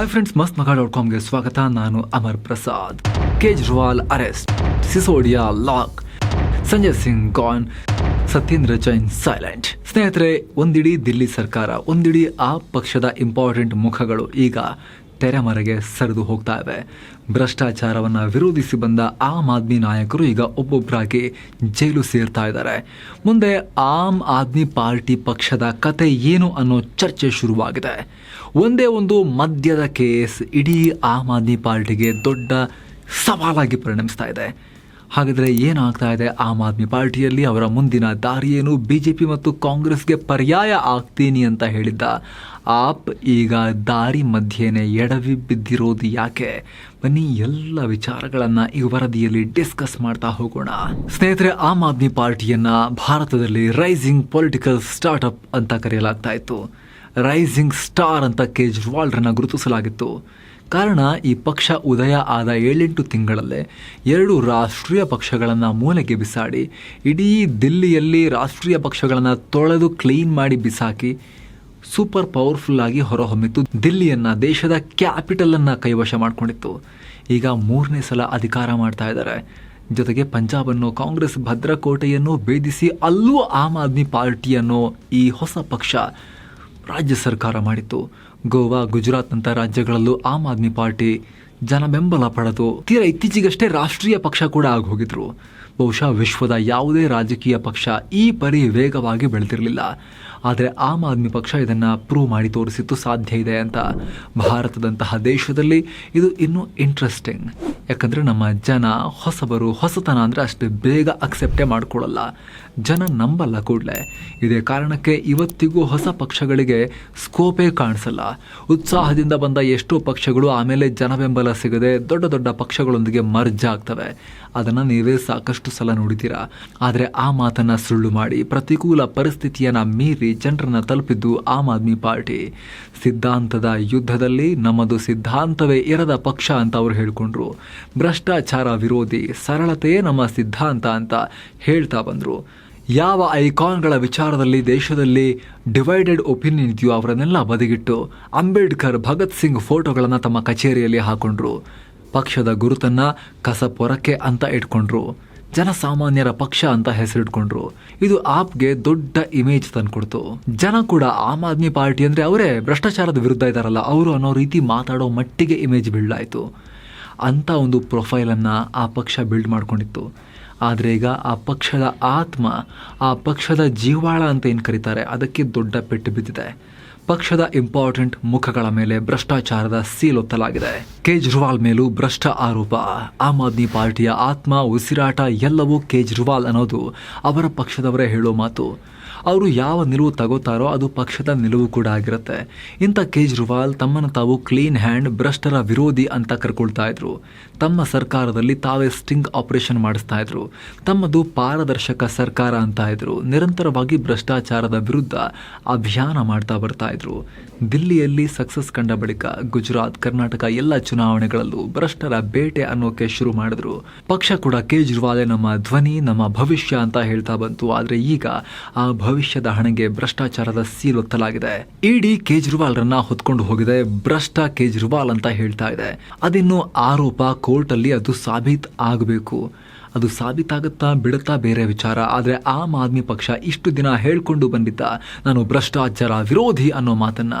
Hi friends ಮಸ್ತ್ ಮಗ dot ಕಾಮ್ಗೆ ಸ್ವಾಗತ. ನಾನು Amar Prasad. Kejriwal arrest. Sisodia lock. Sanjay Singh gone Satyendra Jain silent ಸ್ನೇಹಿತರೆ, ಒಂದಿಡೀ ದಿಲ್ಲಿ ಸರ್ಕಾರ, ಒಂದಿಡೀ ಆ ಪಕ್ಷದ ಇಂಪಾರ್ಟೆಂಟ್ ಮುಖಗಳು ಈಗ ತೆರೆಮರೆಗೆ ಸರಿದು ಹೋಗ್ತಾ ಇವೆ. ಭ್ರಷ್ಟಾಚಾರವನ್ನು ವಿರೋಧಿಸಿ ಬಂದ ಆಮ್ ಆದ್ಮಿ ನಾಯಕರು ಈಗ ಒಬ್ಬೊಬ್ಬರಾಗಿ ಜೈಲು ಸೇರ್ತಾ ಇದ್ದಾರೆ. ಮುಂದೆ ಆಮ್ ಆದ್ಮಿ ಪಾರ್ಟಿ ಪಕ್ಷದ ಕತೆ ಏನು ಅನ್ನೋ ಚರ್ಚೆ ಶುರುವಾಗಿದೆ. ಒಂದೇ ಒಂದು ಮದ್ಯದ ಕೇಸ್ ಇಡೀ ಆಮ್ ಆದ್ಮಿ ಪಾರ್ಟಿಗೆ ದೊಡ್ಡ ಸವಾಲಾಗಿ ಪರಿಣಮಿಸ್ತಾ ಇದೆ. ಹಾಗಾದರೆ ಏನಾಗ್ತಾ ಇದೆ? ಆಮ್ ಆದ್ಮಿ ಪಾರ್ಟಿಯಲ್ಲಿ ಅವರ ಮುಂದಿನ ದಾರಿಯೇನು? ಬಿ ಜೆ ಪಿ ಮತ್ತು ಕಾಂಗ್ರೆಸ್ಗೆ ಪರ್ಯಾಯ ಆಗ್ತೀನಿ ಅಂತ ಹೇಳಿದ್ದ. ಆಪ್ ಈಗ ದಾರಿ ಮಧ್ಯೆನೇ ಎಡವಿ ಬಿದ್ದಿರೋದು ಯಾಕೆ? ಬನ್ನಿ ಎಲ್ಲ ವಿಚಾರಗಳನ್ನು ಈ ವರದಿಯಲ್ಲಿ ಡಿಸ್ಕಸ್ ಮಾಡ್ತಾ ಹೋಗೋಣ. ಸ್ನೇಹಿತರೆ, ಆಮ್ ಆದ್ಮಿ ಪಾರ್ಟಿಯನ್ನ ಭಾರತದಲ್ಲಿ ರೈಸಿಂಗ್ ಪೊಲಿಟಿಕಲ್ ಸ್ಟಾರ್ಟ್ಅಪ್ ಅಂತ ಕರೆಯಲಾಗ್ತಾ ಇತ್ತು. ರೈಸಿಂಗ್ ಸ್ಟಾರ್ ಅಂತ ಕೇಜ್ರಿವಾಲ್ರನ್ನ ಗುರುತಿಸಲಾಗಿತ್ತು. ಕಾರಣ ಈ ಪಕ್ಷ ಉದಯ ಆದ ಏಳೆಂಟು ತಿಂಗಳಲ್ಲೇ ಎರಡು ರಾಷ್ಟ್ರೀಯ ಪಕ್ಷಗಳನ್ನು ಮೂಲೆಗೆ ಬಿಸಾಡಿ, ಇಡೀ ದಿಲ್ಲಿಯಲ್ಲಿ ರಾಷ್ಟ್ರೀಯ ಪಕ್ಷಗಳನ್ನು ತೊಳೆದು ಕ್ಲೀನ್ ಮಾಡಿ ಬಿಸಾಕಿ ಸೂಪರ್ ಪವರ್ಫುಲ್ ಆಗಿ ಹೊರಹೊಮ್ಮಿತ್ತು ದಿಲ್ಲಿಯನ್ನು ದೇಶದ ಕ್ಯಾಪಿಟಲನ್ನು ಕೈವಶ ಮಾಡಿಕೊಂಡಿತ್ತು. ಈಗ ಮೂರನೇ ಸಲ ಅಧಿಕಾರ ಮಾಡ್ತಾ ಇದ್ದಾರೆ. ಜೊತೆಗೆ ಪಂಜಾಬನ್ನು ಕಾಂಗ್ರೆಸ್ ಭದ್ರಕೋಟೆಯನ್ನು ಭೇದಿಸಿ ಅಲ್ಲೂ ಆಮ್ ಆದ್ಮಿ ಪಾರ್ಟಿಯನ್ನು ಈ ಹೊಸ ಪಕ್ಷ ರಾಜ್ಯ ಸರ್ಕಾರ ಮಾಡಿತ್ತು. ಗೋವಾ, ಗುಜರಾತ್ ರಾಜ್ಯಗಳಲ್ಲೂ ಆಮ್ ಆದ್ಮಿ ಪಾರ್ಟಿ ಜನ ಬೆಂಬಲ ಪಡೆದು ತೀರಾ ಇತ್ತೀಚೆಗಷ್ಟೇ ರಾಷ್ಟ್ರೀಯ ಪಕ್ಷ ಕೂಡ ಆಗೋಗಿದ್ರು. ಬಹುಶಃ ವಿಶ್ವದ ಯಾವುದೇ ರಾಜಕೀಯ ಪಕ್ಷ ಈ ಪರಿ ವೇಗವಾಗಿ ಬೆಳೆದಿರಲಿಲ್ಲ. ಆದರೆ ಆಮ್ ಆದ್ಮಿ ಪಕ್ಷ ಇದನ್ನು ಪ್ರೂವ್ ಮಾಡಿ ತೋರಿಸಿತ್ತು ಸಾಧ್ಯ ಇದೆ ಅಂತ. ಭಾರತದಂತಹ ದೇಶದಲ್ಲಿ ಇದು ಇನ್ನೂ ಇಂಟ್ರೆಸ್ಟಿಂಗ್ ಯಾಕಂದರೆ ನಮ್ಮ ಜನ ಹೊಸಬರು, ಹೊಸತನ ಅಂದರೆ ಅಷ್ಟು ಬೇಗ ಅಕ್ಸೆಪ್ಟೇ ಮಾಡಿಕೊಳ್ಳಲ್ಲ. ಜನ ನಂಬಲ್ಲ ಕೂಡಲೇ. ಇದೇ ಕಾರಣಕ್ಕೆ ಇವತ್ತಿಗೂ ಹೊಸ ಪಕ್ಷಗಳಿಗೆ ಸ್ಕೋಪೇ ಕಾಣಿಸಲ್ಲ. ಉತ್ಸಾಹದಿಂದ ಬಂದ ಎಷ್ಟೋ ಪಕ್ಷಗಳು ಆಮೇಲೆ ಜನ ಬೆಂಬಲ ಸಿಗದೆ ದೊಡ್ಡ ದೊಡ್ಡ ಪಕ್ಷಗಳೊಂದಿಗೆ ಮರ್ಜ್ ಆಗ್ತವೆ. ಅದನ್ನು ನೀವೇ ಸಾಕಷ್ಟು ಸಲ ನೋಡಿದ್ದೀರಾ. ಆದರೆ ಆ ಮಾತನ್ನು ಸುಳ್ಳು ಮಾಡಿ ಪ್ರತಿಕೂಲ ಪರಿಸ್ಥಿತಿಯನ್ನು ಮೀರಿ ಜನರನ್ನ ತಲುಪಿದ್ದು ಆಮ್ ಆದ್ಮಿ ಪಾರ್ಟಿ. ಸಿದ್ಧಾಂತದ ಯುದ್ಧದಲ್ಲಿ ನಮ್ಮದು ಸಿದ್ಧಾಂತವೇ ಇರದ ಪಕ್ಷ ಅಂತ ಅವರು ಹೇಳಿಕೊಂಡ್ರು. ಭ್ರಷ್ಟಾಚಾರ ವಿರೋಧಿ, ಸರಳತೆಯೇ ನಮ್ಮ ಸಿದ್ಧಾಂತ ಅಂತ ಹೇಳ್ತಾ ಬಂದರು. ಯಾವ ಐಕಾನ್ಗಳ ವಿಚಾರದಲ್ಲಿ ದೇಶದಲ್ಲಿ ಡಿವೈಡೆಡ್ ಒಪಿನಿಯನ್ ಇದೆಯೋ ಅವರನ್ನೆಲ್ಲ ಬದಿಗಿಟ್ಟು ಅಂಬೇಡ್ಕರ್, ಭಗತ್ ಸಿಂಗ್ ಫೋಟೋಗಳನ್ನು ತಮ್ಮ ಕಚೇರಿಯಲ್ಲಿ ಹಾಕೊಂಡ್ರು. ಪಕ್ಷದ ಗುರುತನ್ನ ಕಸಪೊರಕೆ ಅಂತ ಇಟ್ಕೊಂಡ್ರು. ಜನಸಾಮಾನ್ಯರ ಪಕ್ಷ ಅಂತ ಹೆಸರಿಟ್ಕೊಂಡ್ರು. ಇದು ಆಪ್ಗೆ ದೊಡ್ಡ ಇಮೇಜ್ ತಂದ್ಕೊಡ್ತು. ಜನ ಕೂಡ ಆಮ್ ಆದ್ಮಿ ಪಾರ್ಟಿ ಅಂದ್ರೆ ಅವರೇ ಭ್ರಷ್ಟಾಚಾರದ ವಿರುದ್ಧ ಇದ್ದಾರಲ್ಲ ಅವರು ಅನ್ನೋ ರೀತಿ ಮಾತಾಡೋ ಮಟ್ಟಿಗೆ ಇಮೇಜ್ ಬಿಲ್ಡ್ ಆಯಿತು. ಅಂತ ಒಂದು ಪ್ರೊಫೈಲನ್ನು ಆ ಪಕ್ಷ ಬಿಲ್ಡ್ ಮಾಡ್ಕೊಂಡಿತ್ತು. ಆದರೆ ಈಗ ಆ ಪಕ್ಷದ ಆತ್ಮ, ಆ ಪಕ್ಷದ ಜೀವಾಳ ಅಂತ ಏನು ಕರೀತಾರೆ, ಅದಕ್ಕೆ ದೊಡ್ಡ ಪೆಟ್ಟು ಬಿದ್ದಿದೆ. ಪಕ್ಷದ ಇಂಪಾರ್ಟೆಂಟ್ ಮುಖಗಳ ಮೇಲೆ ಭ್ರಷ್ಟಾಚಾರದ ಸೀಲೊತ್ತಲಾಗಿದೆ ಕೇಜ್ರಿವಾಲ್ ಮೇಲೂ ಭ್ರಷ್ಟ ಆರೋಪ. ಆಮ್ ಆದ್ಮಿ ಪಾರ್ಟಿಯ ಆತ್ಮ, ಉಸಿರಾಟ ಎಲ್ಲವೂ ಕೇಜ್ರಿವಾಲ್ ಅನ್ನೋದು ಅವರ ಪಕ್ಷದವರೇ ಹೇಳೋ ಮಾತು. ಅವರು ಯಾವ ನಿಲುವು ತಗೋತಾರೋ ಅದು ಪಕ್ಷದ ನಿಲುವು ಕೂಡ ಆಗಿರುತ್ತೆ. ಇಂಥ ಕೇಜ್ರಿವಾಲ್ ತಮ್ಮನ್ನು ತಾವು ಕ್ಲೀನ್ ಹ್ಯಾಂಡ್ ಭ್ರಷ್ಟರ ವಿರೋಧಿ ಅಂತ ಕರ್ಕೊಳ್ತಾ ಇದ್ರು. ತಮ್ಮ ಸರ್ಕಾರದಲ್ಲಿ ತಾವೇ ಸ್ಟಿಂಗ್ ಆಪರೇಷನ್ ಮಾಡಿಸ್ತಾ ಇದ್ರು. ತಮ್ಮದು ಪಾರದರ್ಶಕ ಸರ್ಕಾರ ಅಂತ ಇದ್ರು. ನಿರಂತರವಾಗಿ ಭ್ರಷ್ಟಾಚಾರದ ವಿರುದ್ಧ ಅಭಿಯಾನ ಮಾಡ್ತಾ ಬರ್ತಾ ಇದ್ರು. ದಿಲ್ಲಿಯಲ್ಲಿ ಸಕ್ಸಸ್ ಕಂಡ ಬಳಿಕ ಗುಜರಾತ್, ಕರ್ನಾಟಕ ಎಲ್ಲ ಚುನಾವಣೆಗಳಲ್ಲೂ ಭ್ರಷ್ಟರ ಬೇಟೆ ಅನ್ನೋಕೆ ಶುರು ಮಾಡಿದ್ರು. ಪಕ್ಷ ಕೂಡ ಕೇಜ್ರಿವಾಲೇ ನಮ್ಮ ಧ್ವನಿ, ನಮ್ಮ ಭವಿಷ್ಯ ಅಂತ ಹೇಳ್ತಾ ಬಂತು. ಆದರೆ ಈಗ ಆ ಭವಿಷ್ಯದ ಹಣೆಗೆ ಭ್ರಷ್ಟಾಚಾರದ ಸೀಲೊತ್ತಲಾಗಿದೆ ಇಡಿ ಕೇಜ್ರಿವಾಲ್ರನ್ನ ಹೊತ್ಕೊಂಡು ಹೋಗಿದೆ ಭ್ರಷ್ಟ ಕೇಜ್ರಿವಾಲ್ ಅಂತ ಹೇಳ್ತಾ ಇದೆ. ಅದಿನ್ನು ಆರೋಪ ಕೋರ್ಟ್ ಅಲ್ಲಿ ಅದು ಸಾಬೀತ್ ಆಗಬೇಕು. ಅದು ಸಾಬೀತಾಗುತ್ತಾ ಬಿಡುತ್ತಾ ಬೇರೆ ವಿಚಾರ. ಆದರೆ ಆಮ್ ಆದ್ಮಿ ಪಕ್ಷ ಇಷ್ಟು ದಿನ ಹೇಳ್ಕೊಂಡು ಬಂದಿದ್ದ ನಾನು ಭ್ರಷ್ಟಾಚಾರ ವಿರೋಧಿ ಅನ್ನೋ ಮಾತನ್ನ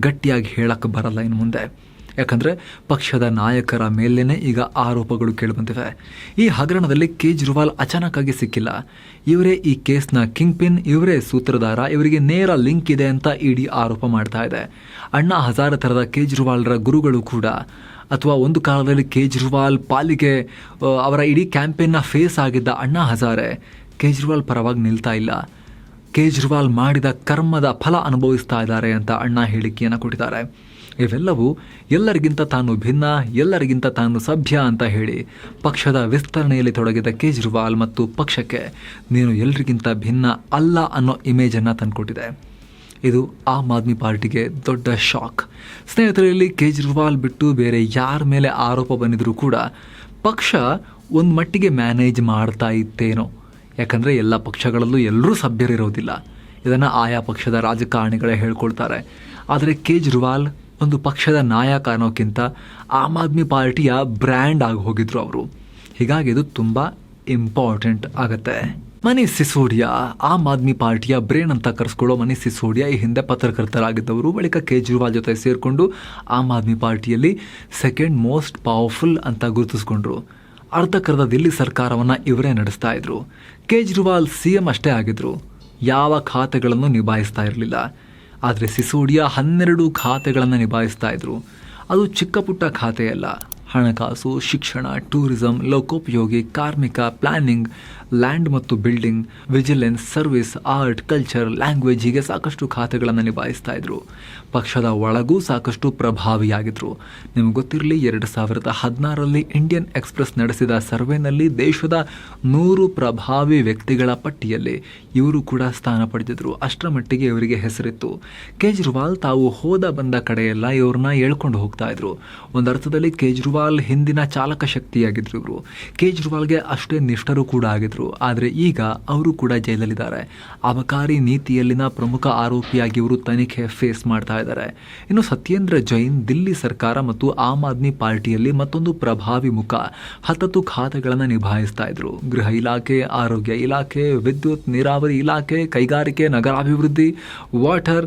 ಗಟ್ಟಿಯಾಗಿ ಹೇಳಕ್ಕೆ ಬರಲ್ಲ ಇನ್ನು ಮುಂದೆ. ಯಾಕಂದ್ರೆ ಪಕ್ಷದ ನಾಯಕರ ಮೇಲೇ ಈಗ ಆರೋಪಗಳು ಕೇಳಿಬಂದಿವೆ ಈ ಹಗರಣದಲ್ಲಿ ಕೇಜ್ರಿವಾಲ್ ಅಚಾನಕ್ಕಾಗಿ ಸಿಕ್ಕಿಲ್ಲ. ಇವರೇ ಈ ಕೇಸ್ನ ಕಿಂಗ್ ಪಿನ್ ಇವರೇ ಸೂತ್ರಧಾರ, ಇವರಿಗೆ ನೇರ ಲಿಂಕ್ ಇದೆ ಅಂತ ಇಡಿ ಆರೋಪ ಮಾಡ್ತಾ ಇದೆ. ಅಣ್ಣಾ ಹಜಾರೆ ಥರದ ಕೇಜ್ರಿವಾಲ್ರ ಗುರುಗಳು ಕೂಡ, ಅಥವಾ ಒಂದು ಕಾಲದಲ್ಲಿ ಕೇಜ್ರಿವಾಲ್ ಪಾಲಿಗೆ ಅವರ ಇಡೀ ಕ್ಯಾಂಪೇನ್ನ ಫೇಸ್ ಆಗಿದ್ದ ಅಣ್ಣಾ ಹಜಾರೆ, ಕೇಜ್ರಿವಾಲ್ ಪರವಾಗಿ ನಿಲ್ತಾ ಇಲ್ಲ. ಕೇಜ್ರಿವಾಲ್ ಮಾಡಿದ ಕರ್ಮದ ಫಲ ಅನುಭವಿಸ್ತಾ ಇದ್ದಾರೆ ಅಂತ ಅಣ್ಣ ಹೇಳಿಕೆಯನ್ನು ಕೊಟ್ಟಿದ್ದಾರೆ. ಇವೆಲ್ಲವೂ ಎಲ್ಲರಿಗಿಂತ ತಾನು ಭಿನ್ನ, ಎಲ್ಲರಿಗಿಂತ ತಾನು ಸಭ್ಯ ಅಂತ ಹೇಳಿ ಪಕ್ಷದ ವಿಸ್ತರಣೆಯಲ್ಲಿ ತೊಡಗಿದ ಕೇಜ್ರಿವಾಲ್ ಮತ್ತು ಪಕ್ಷಕ್ಕೆ ನೀನು ಎಲ್ರಿಗಿಂತ ಭಿನ್ನ ಅಲ್ಲ ಅನ್ನೋ ಇಮೇಜನ್ನು ತಂದುಕೊಟ್ಟಿದೆ. ಇದು ಆಮ್ ಆದ್ಮಿ ಪಾರ್ಟಿಗೆ ದೊಡ್ಡ ಶಾಕ್. ಸ್ನೇಹಿತರಲ್ಲಿ ಕೇಜ್ರಿವಾಲ್ ಬಿಟ್ಟು ಬೇರೆ ಯಾರ ಮೇಲೆ ಆರೋಪ ಬಂದಿದ್ರೂ ಕೂಡ ಪಕ್ಷ ಒಂದು ಮಟ್ಟಿಗೆ ಮ್ಯಾನೇಜ್ ಮಾಡ್ತಾ ಇತ್ತೇನೋ. ಯಾಕಂದರೆ ಎಲ್ಲ ಪಕ್ಷಗಳಲ್ಲೂ ಎಲ್ಲರೂ ಸಭ್ಯರಿರೋದಿಲ್ಲ. ಇದನ್ನು ಆಯಾ ಪಕ್ಷದ ರಾಜಕಾರಣಿಗಳೇ ಹೇಳ್ಕೊಳ್ತಾರೆ. ಆದರೆ ಕೇಜ್ರಿವಾಲ್ ಒಂದು ಪಕ್ಷದ ನಾಯಕ ಅನ್ನೋಕ್ಕಿಂತ ಆಮ್ ಆದ್ಮಿ ಪಾರ್ಟಿಯ ಬ್ರ್ಯಾಂಡ್ ಆಗಿ ಹೋಗಿದ್ರು ಅವರು. ಹೀಗಾಗಿ ಇದು ತುಂಬ ಇಂಪಾರ್ಟೆಂಟ್ ಆಗುತ್ತೆ. ಮನಿ ಸಿಸೋಡಿಯಾ, ಆಮ್ ಆದ್ಮಿ ಪಾರ್ಟಿಯ ಬ್ರೇನ್ ಅಂತ ಕರೆಸ್ಕೊಳ್ಳೋ ಮನಿ ಸಿಸೋಡಿಯಾ ಈ ಹಿಂದೆ ಪತ್ರಕರ್ತರಾಗಿದ್ದವರು. ಬಳಿಕ ಕೇಜ್ರಿವಾಲ್ ಜೊತೆ ಸೇರಿಕೊಂಡು ಆಮ್ ಆದ್ಮಿ ಪಾರ್ಟಿಯಲ್ಲಿ ಸೆಕೆಂಡ್ ಮೋಸ್ಟ್ ಪವರ್ಫುಲ್ ಅಂತ ಗುರುತಿಸ್ಕೊಂಡ್ರು. ಅರ್ಧಕರ್ಧ ದಿಲ್ಲಿ ಸರ್ಕಾರವನ್ನು ಇವರೇ ನಡೆಸ್ತಾ ಇದ್ರು. ಕೇಜ್ರಿವಾಲ್ ಸಿ ಎಂ ಅಷ್ಟೇ ಆಗಿದ್ರು. ಯಾವ ಖಾತೆಗಳನ್ನು ನಿಭಾಯಿಸ್ತಾ ಇರಲಿಲ್ಲ. ಆದರೆ ಸಿಸೋಡಿಯಾ ಹನ್ನೆರಡು ಖಾತೆಗಳನ್ನು ನಿಭಾಯಿಸ್ತಾ ಇದ್ರು. ಅದು ಚಿಕ್ಕ ಪುಟ್ಟ ಖಾತೆಯಲ್ಲ. ಹಣಕಾಸು, ಶಿಕ್ಷಣ, ಟೂರಿಸಂ, ಲೋಕೋಪಯೋಗಿ, ಕಾರ್ಮಿಕ, ಪ್ಲಾನಿಂಗ್, ಲ್ಯಾಂಡ್ ಮತ್ತು building, vigilance, service, art, culture, language ಹೀಗೆ ಸಾಕಷ್ಟು ಖಾತೆಗಳನ್ನು ನಿಭಾಯಿಸ್ತಾ ಇದ್ರು. ಪಕ್ಷದ ಒಳಗೂ ಸಾಕಷ್ಟು ಪ್ರಭಾವಿಯಾಗಿದ್ರು. ನಿಮ್ಗೆ ಗೊತ್ತಿರಲಿ, ಎರಡು ಸಾವಿರದ ಹದಿನಾರರಲ್ಲಿ ಇಂಡಿಯನ್ ಎಕ್ಸ್ಪ್ರೆಸ್ ನಡೆಸಿದ ಸರ್ವೆನಲ್ಲಿ ದೇಶದ ನೂರು ಪ್ರಭಾವಿ ವ್ಯಕ್ತಿಗಳ ಪಟ್ಟಿಯಲ್ಲಿ ಇವರು ಕೂಡ ಸ್ಥಾನ ಪಡೆದಿದ್ರು. ಅಷ್ಟರ ಮಟ್ಟಿಗೆ ಇವರಿಗೆ ಹೆಸರಿತ್ತು. ಕೇಜ್ರಿವಾಲ್ ತಾವು ಹೋದ ಬಂದ ಕಡೆಯೆಲ್ಲ ಇವ್ರನ್ನ ಹೇಳ್ಕೊಂಡು ಹೋಗ್ತಾ ಇದ್ರು. ಒಂದು ಅರ್ಥದಲ್ಲಿ ಕೇಜ್ರಿವಾಲ್ ಹಿಂದಿನ ಚಾಲಕ ಶಕ್ತಿಯಾಗಿದ್ರು ಇವರು ಕೇಜ್ರಿವಾಲ್ಗೆ ಅಷ್ಟೇ ನಿಷ್ಠರು ಕೂಡ ಆಗಿದ್ರು. ಆದರೆ ಈಗ ಅವರು ಕೂಡ ಜೈಲಲ್ಲಿದ್ದಾರೆ. ಅಬಕಾರಿ ನೀತಿಯಲ್ಲಿನ ಪ್ರಮುಖ ಆರೋಪಿಯಾಗಿ ಇವರು ತನಿಖೆ ಫೇಸ್ ಮಾಡ್ತಾ ಇದ್ದಾರೆ. ಇನ್ನು ಸತ್ಯೇಂದ್ರ ಜೈನ್ ದಿಲ್ಲಿ ಸರ್ಕಾರ ಮತ್ತು ಆಮ್ ಆದ್ಮಿ ಪಾರ್ಟಿಯಲ್ಲಿ ಮತ್ತೊಂದು ಪ್ರಭಾವಿ ಮುಖ ಹತ್ತತ್ತು ಖಾತೆಗಳನ್ನು ನಿಭಾಯಿಸ್ತಾ ಇದ್ರು. ಗೃಹ ಇಲಾಖೆ, ಆರೋಗ್ಯ ಇಲಾಖೆ, ವಿದ್ಯುತ್ ನೀರಾವರಿ ಇಲಾಖೆ, ಕೈಗಾರಿಕೆ, ನಗರಾಭಿವೃದ್ಧಿ, water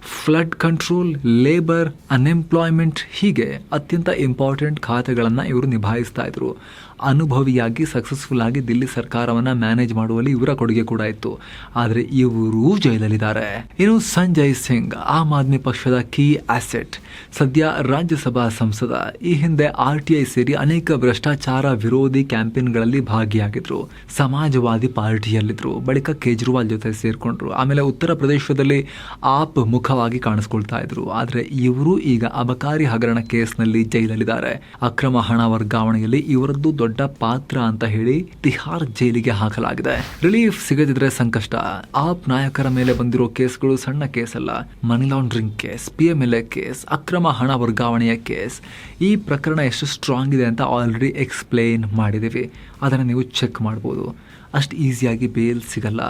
flood control labour unemployment ಹೀಗೆ ಅತ್ಯಂತ ಇಂಪಾರ್ಟೆಂಟ್ ಖಾತೆಗಳನ್ನು ಇವರು ನಿಭಾಯಿಸ್ತಾ ಇದ್ರು. ಅನುಭವಿಯಾಗಿ ಸಕ್ಸಸ್ಫುಲ್ ಆಗಿ ದಿಲ್ಲಿ ಸರ್ಕಾರವನ್ನು ಮ್ಯಾನೇಜ್ ಮಾಡುವಲ್ಲಿ ಇವರ ಕೊಡುಗೆ ಕೂಡ ಇತ್ತು. ಆದರೆ ಇವರು ಜೈಲಲ್ಲಿದ್ದಾರೆ. ಇನ್ನು ಸಂಜಯ್ ಸಿಂಗ್, ಆಮ್ ಆದ್ಮಿ ಪಕ್ಷದ ಕೀ ಆಸೆಟ್ ಸದ್ಯ ರಾಜ್ಯಸಭಾ ಸಂಸದ. ಈ ಹಿಂದೆ ಆರ್ ಟಿ ಐ ಸೇರಿ ಅನೇಕ ಭ್ರಷ್ಟಾಚಾರ ವಿರೋಧಿ ಕ್ಯಾಂಪೇನ್ಗಳಲ್ಲಿ ಭಾಗಿಯಾಗಿದ್ರು. ಸಮಾಜವಾದಿ ಪಾರ್ಟಿಯಲ್ಲಿದ್ರು. ಬಳಿಕ ಕೇಜ್ರಿವಾಲ್ ಜೊತೆ ಸೇರಿಕೊಂಡ್ರು. ಆಮೇಲೆ ಉತ್ತರ ಪ್ರದೇಶದಲ್ಲಿ ಆಪ್ ಮುಖವಾಗಿ ಕಾಣಿಸ್ಕೊಳ್ತಾ ಇದ್ರು. ಆದರೆ ಇವರು ಈಗ ಅಬಕಾರಿ ಹಗರಣ ಕೇಸ್ನಲ್ಲಿ ಜೈಲಲ್ಲಿದ್ದಾರೆ. ಅಕ್ರಮ ಹಣ ವರ್ಗಾವಣೆಯಲ್ಲಿ ಇವರದ್ದು ದೊಡ್ಡ ಪಾತ್ರ ಅಂತ ಹೇಳಿ ತಿಹಾರ್ ಜೈಲಿಗೆ ಹಾಕಲಾಗಿದೆ. ರಿಲೀಫ್ ಸಿಗದಿದ್ರೆ ಸಂಕಷ್ಟ. ಆಪ್ ನಾಯಕರ ಮೇಲೆ ಬಂದಿರೋ ಕೇಸ್ಗಳು ಸಣ್ಣ ಕೇಸ್ ಅಲ್ಲ money laundering case P M L A case, ಅಕ್ರಮ ಹಣ ವರ್ಗಾವಣೆಯ ಕೇಸ್. ಈ ಪ್ರಕರಣ ಎಷ್ಟು ಸ್ಟ್ರಾಂಗ್ ಇದೆ ಅಂತ ಆಲ್ರೆಡಿ ಎಕ್ಸ್ಪ್ಲೇನ್ ಮಾಡಿದ್ದೀವಿ. ಅದನ್ನು ನೀವು ಚೆಕ್ ಮಾಡ್ಬೋದು. ಅಷ್ಟು ಈಸಿಯಾಗಿ ಬೇಲ್ ಸಿಗಲ್ಲ.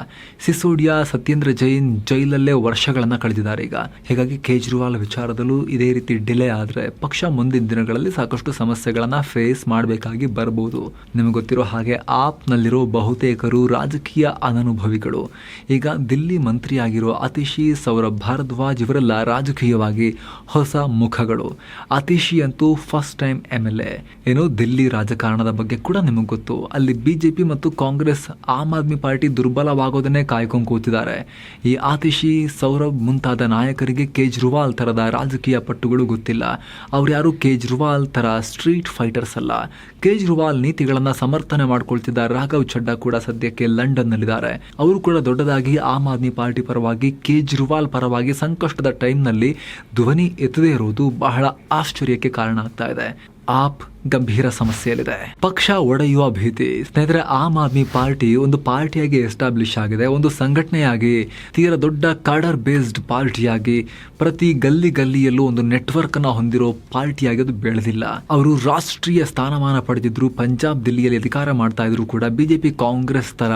ಸಿಸೋಡಿಯಾ ಸತ್ಯೇಂದ್ರ ಜೈನ್ ಜೈಲಲ್ಲೇ ವರ್ಷಗಳನ್ನು ಕಳೆದಿದ್ದಾರೆ ಈಗ. ಹೀಗಾಗಿ ಕೇಜ್ರಿವಾಲ್ ವಿಚಾರದಲ್ಲೂ ಇದೇ ರೀತಿ ಡಿಲೇ ಆದರೆ ಪಕ್ಷ ಮುಂದಿನ ದಿನಗಳಲ್ಲಿ ಸಾಕಷ್ಟು ಸಮಸ್ಯೆಗಳನ್ನು ಫೇಸ್ ಮಾಡಬೇಕಾಗಿ ಬರಬಹುದು ನಿಮಗೆ ಗೊತ್ತಿರೋ ಹಾಗೆ ಆಪ್ನಲ್ಲಿರೋ ಬಹುತೇಕರು ರಾಜಕೀಯ ಅನನುಭವಿಗಳು. ಈಗ ದಿಲ್ಲಿ ಮಂತ್ರಿಯಾಗಿರೋ ಅತಿಶಿ ಸೌರಭ್ ಭಾರದ್ವಾಜ್ ಇವರೆಲ್ಲ ರಾಜಕೀಯವಾಗಿ ಹೊಸ ಮುಖಗಳು. ಅತಿಶಿ ಅಂತೂ first time M L A. ಏನು ದಿಲ್ಲಿ ರಾಜಕಾರಣದ ಬಗ್ಗೆ ಕೂಡ ನಿಮಗೆ ಗೊತ್ತು. ಅಲ್ಲಿ ಬಿಜೆಪಿ ಮತ್ತು ಕಾಂಗ್ರೆಸ್ ಆಮ್ ಆದ್ಮಿ ಪಾರ್ಟಿ ದುರ್ಬಲವಾಗೋದನ್ನೇ ಕಾಯ್ಕೊಂಡು ಕೂತಿದ್ದಾರೆ. ಈ ಆತಿಶಿ ಸೌರಭ್ ಮುಂತಾದ ನಾಯಕರಿಗೆ ಕೇಜ್ರಿವಾಲ್ ಥರದ ರಾಜಕೀಯ ಪಟ್ಟುಗಳು ಗೊತ್ತಿಲ್ಲ. ಅವ್ರು ಯಾರು ಕೇಜ್ರಿವಾಲ್ ಥರ ಸ್ಟ್ರೀಟ್ ಫೈಟರ್ಸ್ ಅಲ್ಲ. ಕೇಜ್ರಿವಾಲ್ ನೀತಿಗಳನ್ನು ಸಮರ್ಥನೆ ಮಾಡ್ಕೊಳ್ತಿದ್ದ ರಾಘವ್ ಚಡ್ಡಾ ಕೂಡ ಸದ್ಯಕ್ಕೆ ಲಂಡನ್ನಲ್ಲಿದ್ದಾರೆ. ಅವರು ಕೂಡ ದೊಡ್ಡದಾಗಿ ಆಮ್ ಆದ್ಮಿ ಪಾರ್ಟಿ ಪರವಾಗಿ, ಕೇಜ್ರಿವಾಲ್ ಪರವಾಗಿ ಸಂಕಷ್ಟದ ಟೈಮ್ನಲ್ಲಿ ಧ್ವನಿ ಎತ್ತದೇ ಇರುವುದು ಬಹಳ ಆಶ್ಚರ್ಯಕ್ಕೆ ಕಾರಣ ಆಗ್ತಾ ಇದೆ. ಆಪ್ ಗಂಭೀರ ಸಮಸ್ಯೆಯಲ್ಲಿದೆ. ಪಕ್ಷ ಒಡೆಯುವ ಭೀತಿ. ಸ್ನೇಹಿತರೆ, ಆಮ್ ಆದ್ಮಿ ಪಾರ್ಟಿ ಒಂದು ಪಾರ್ಟಿಯಾಗಿ ಎಸ್ಟಾಬ್ಲಿಷ್ ಆಗಿದೆ. ಒಂದು ಸಂಘಟನೆಯಾಗಿ, ತೀರ ದೊಡ್ಡ ಕಾಡರ್ ಬೇಸ್ಡ್ ಪಾರ್ಟಿಯಾಗಿ, ಪ್ರತಿ ಗಲ್ಲಿ ಗಲ್ಲಿಯಲ್ಲೂ ಒಂದು ನೆಟ್ವರ್ಕ್ ಅನ್ನು ಹೊಂದಿರೋ ಪಾರ್ಟಿಯಾಗಿ ಅದು ಬೆಳೆದಿಲ್ಲ. ಅವರು ರಾಷ್ಟ್ರೀಯ ಸ್ಥಾನಮಾನ ಪಡೆದಿದ್ರು, ಪಂಜಾಬ್ ದಿಲ್ಲಿಯಲ್ಲಿ ಅಧಿಕಾರ ಮಾಡ್ತಾ ಇದ್ರು ಕೂಡ, ಬಿಜೆಪಿ ಕಾಂಗ್ರೆಸ್ ತರ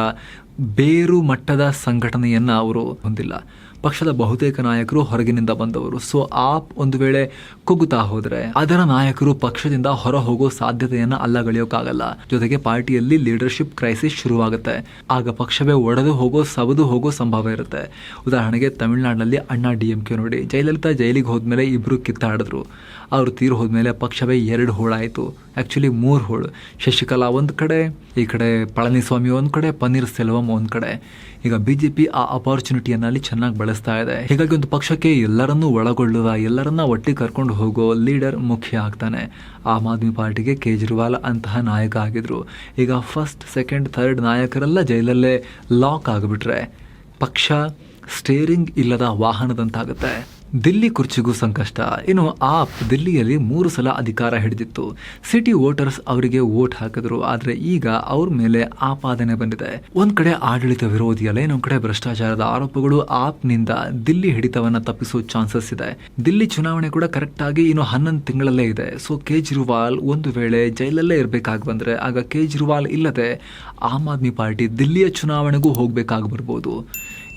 ಬೇರು ಮಟ್ಟದ ಸಂಘಟನೆಯನ್ನ ಅವರು ಹೊಂದಿಲ್ಲ. ಪಕ್ಷದ ಬಹುತೇಕ ನಾಯಕರು ಹೊರಗಿನಿಂದ ಬಂದವರು. ಸೊ ಆ ಒಂದು ವೇಳೆ ಕುಗ್ಗುತ್ತಾ ಹೋದ್ರೆ, ಅದರ ನಾಯಕರು ಪಕ್ಷದಿಂದ ಹೊರ ಹೋಗೋ ಸಾಧ್ಯತೆಯನ್ನ ಅಲ್ಲಗಳೆಯೋಕ್ಕಾಗಲ್ಲ ಜೊತೆಗೆ ಪಾರ್ಟಿಯಲ್ಲಿ ಲೀಡರ್ಶಿಪ್ ಕ್ರೈಸಿಸ್ ಶುರುವಾಗುತ್ತೆ. ಆಗ ಪಕ್ಷವೇ ಒಡೆದು ಹೋಗೋ, ಸವದು ಹೋಗೋ ಸಂಭವ ಇರುತ್ತೆ. ಉದಾಹರಣೆಗೆ ತಮಿಳುನಾಡಿನಲ್ಲಿ ಅಣ್ಣಾ ಡಿ ಎಂ ಕೆ ನೋಡಿ, ಜಯಲಲಿತಾ ಜೈಲಿಗೆ ಹೋದ್ಮೇಲೆ ಇಬ್ರು ಕಿತ್ತಾಡಿದ್ರು. ಅವರು ತೀರು ಹೋದ್ಮೇಲೆ ಪಕ್ಷವೇ ಎರಡು ಹೋಳಾಯಿತು ಆ್ಯಕ್ಚುಲಿ ಮೂರು ಹೋಳು. ಶಶಿಕಲಾ ಒಂದು ಕಡೆ, ಈ ಕಡೆ ಪಳನಿಸ್ವಾಮಿ ಒಂದು ಕಡೆ, ಪನ್ನೀರ್ ಸೆಲ್ವಂ ಒಂದು ಕಡೆ. ಈಗ ಬಿ ಜೆ ಪಿ ಆ ಅಪಾರ್ಚುನಿಟಿಯನ್ನು ಅಲ್ಲಿ ಚೆನ್ನಾಗಿ ಬಳಸ್ತಾ ಇದೆ. ಹೀಗಾಗಿ ಒಂದು ಪಕ್ಷಕ್ಕೆ ಎಲ್ಲರನ್ನೂ ಒಳಗೊಳ್ಳುವ, ಎಲ್ಲರನ್ನ ಒಟ್ಟಿಗೆ ಕರ್ಕೊಂಡು ಹೋಗೋ ಲೀಡರ್ ಮುಖ್ಯ ಆಗ್ತಾನೆ. ಆಮ್ ಆದ್ಮಿ ಪಾರ್ಟಿಗೆ ಕೇಜ್ರಿವಾಲ್ ಅಂತಹ ನಾಯಕ ಆಗಿದ್ರು. ಈಗ ಫಸ್ಟ್ ಸೆಕೆಂಡ್ ಥರ್ಡ್ ನಾಯಕರೆಲ್ಲ ಜೈಲಲ್ಲೇ ಲಾಕ್ ಆಗಿಬಿಟ್ರೆ ಪಕ್ಷ ಸ್ಟೇರಿಂಗ್ ಇಲ್ಲದ ವಾಹನದಂತಾಗುತ್ತೆ. ದಿಲ್ಲಿ ಕುರ್ಚಿಗೂ ಸಂಕಷ್ಟ. ಇನ್ನು ಆಪ್ ದಿಲ್ಲಿಯಲ್ಲಿ ಮೂರು ಸಲ ಅಧಿಕಾರ ಹಿಡಿದಿತ್ತು. ಸಿಟಿ ವೋಟರ್ಸ್ ಅವರಿಗೆ ವೋಟ್ ಹಾಕಿದ್ರು. ಆದ್ರೆ ಈಗ ಅವ್ರ ಮೇಲೆ ಆಪಾದನೆ ಬಂದಿದೆ. ಒಂದ್ ಕಡೆ ಆಡಳಿತ ವಿರೋಧಿ ಅಲೆ ಇನ್ನೊಂದ್ ಕಡೆ ಭ್ರಷ್ಟಾಚಾರದ ಆರೋಪಗಳು ಆಪ್ನಿಂದ ದಿಲ್ಲಿ ಹಿಡಿತವನ್ನ ತಪ್ಪಿಸೋ ಚಾನ್ಸಸ್ ಇದೆ. ದಿಲ್ಲಿ ಚುನಾವಣೆ ಕೂಡ ಕರೆಕ್ಟ್ ಆಗಿ ಇನ್ನು ಹನ್ನೊಂದು ತಿಂಗಳಲ್ಲೇ ಇದೆ. ಸೊ ಕೇಜ್ರಿವಾಲ್ ಒಂದು ವೇಳೆ ಜೈಲಲ್ಲೇ ಇರಬೇಕಾಗಿ ಆಗ ಕೇಜ್ರಿವಾಲ್ ಇಲ್ಲದೆ ಆಮ್ ಆದ್ಮಿ ಪಾರ್ಟಿ ದಿಲ್ಲಿಯ ಚುನಾವಣೆಗೂ ಹೋಗ್ಬೇಕಾಗಿ ಬರ್ಬೋದು.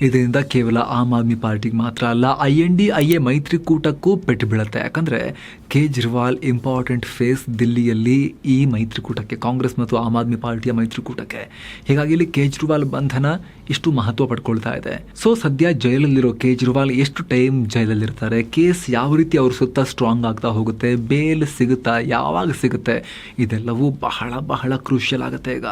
ಇದರಿಂದ ಕೇವಲ ಆಮ್ ಆದ್ಮಿ ಪಾರ್ಟಿಗೆ ಮಾತ್ರ ಅಲ್ಲ, I N D I A ಮೈತ್ರಿಕೂಟಕ್ಕೂ ಪೆಟ್ಟು ಬೀಳುತ್ತೆ. ಯಾಕಂದರೆ ಕೇಜ್ರಿವಾಲ್ ಇಂಪಾರ್ಟೆಂಟ್ ಫೇಸ್ ದಿಲ್ಲಿಯಲ್ಲಿ ಈ ಮೈತ್ರಿಕೂಟಕ್ಕೆ, ಕಾಂಗ್ರೆಸ್ ಮತ್ತು ಆಮ್ ಆದ್ಮಿ ಪಾರ್ಟಿಯ ಮೈತ್ರಿಕೂಟಕ್ಕೆ. ಹೀಗಾಗಿ ಇಲ್ಲಿ ಕೇಜ್ರಿವಾಲ್ ಬಂಧನ ಇಷ್ಟು ಮಹತ್ವ ಪಡ್ಕೊಳ್ತಾ ಇದೆ. ಸೊ, ಸದ್ಯ ಜೈಲಲ್ಲಿರೋ ಕೇಜ್ರಿವಾಲ್ ಎಷ್ಟು ಟೈಮ್ ಜೈಲಲ್ಲಿರ್ತಾರೆ? ಕೇಸ್ ಯಾವ ರೀತಿ ಅವ್ರ ಸುತ್ತ ಸ್ಟ್ರಾಂಗ್ ಆಗ್ತಾ ಹೋಗುತ್ತೆ? ಬೇಲ್ ಸಿಗುತ್ತಾ? ಯಾವಾಗ ಸಿಗುತ್ತೆ? ಇದೆಲ್ಲವೂ ಬಹಳ ಬಹಳ ಕ್ರೂಷಿಯಲ್ ಆಗುತ್ತೆ ಈಗ.